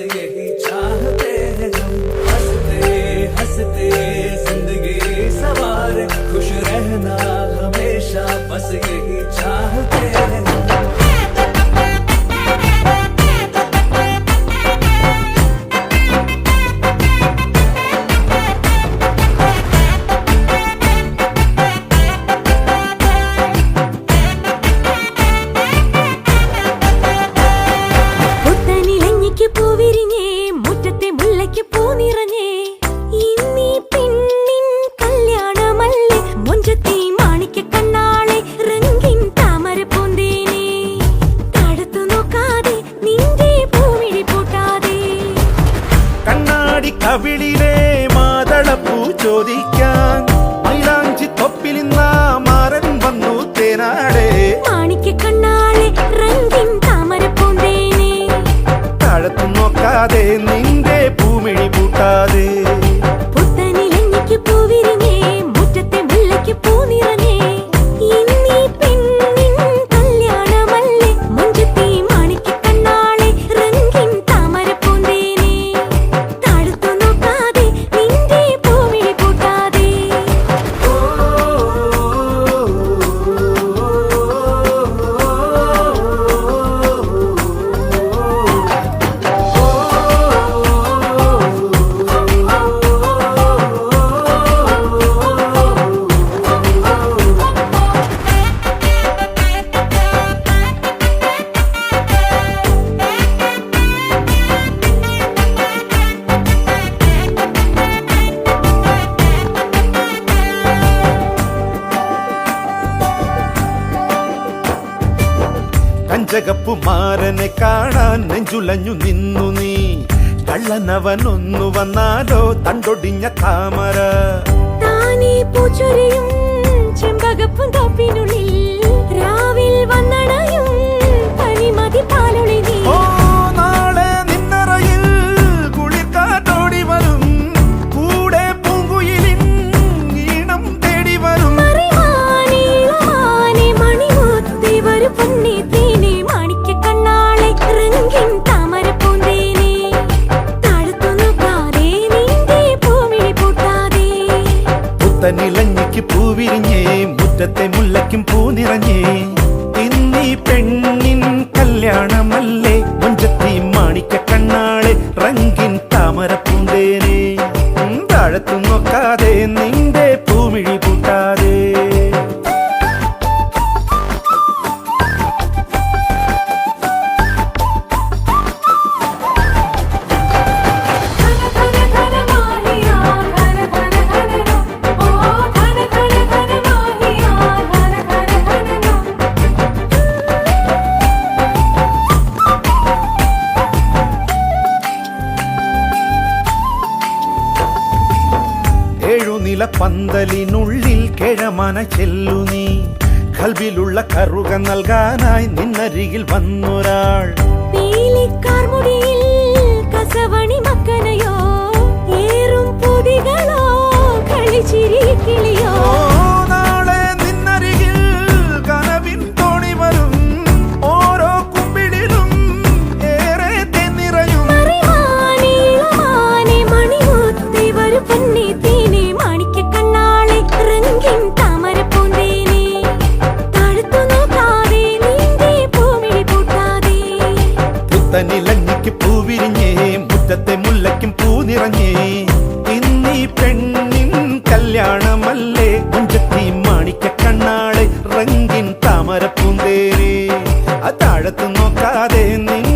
sing it. പാഞ്ചകപ്പുമാരനെ കാണാൻ നെഞ്ചുലഞ്ഞു നിന്നു നീ. കള്ളനവനൊന്നു വന്നാലോ തണ്ടൊടിഞ്ഞ താമര. താനേ ചെമ്പകപ്പും തപ്പിനുള്ളിൽ രാവിൽ വന്നണയും? കല്യാണ പന്തലിനുള്ളിൽ കിഴമന ചെല്ലു നീ. കൽവിലുള്ള കറുക നൽകാനായി നിന്നരികിൽ വന്നൊരാൾ. കസവണി മക്കനയോ? താമരപ്പൂന്തേരി ആ നോക്കാതെ നീ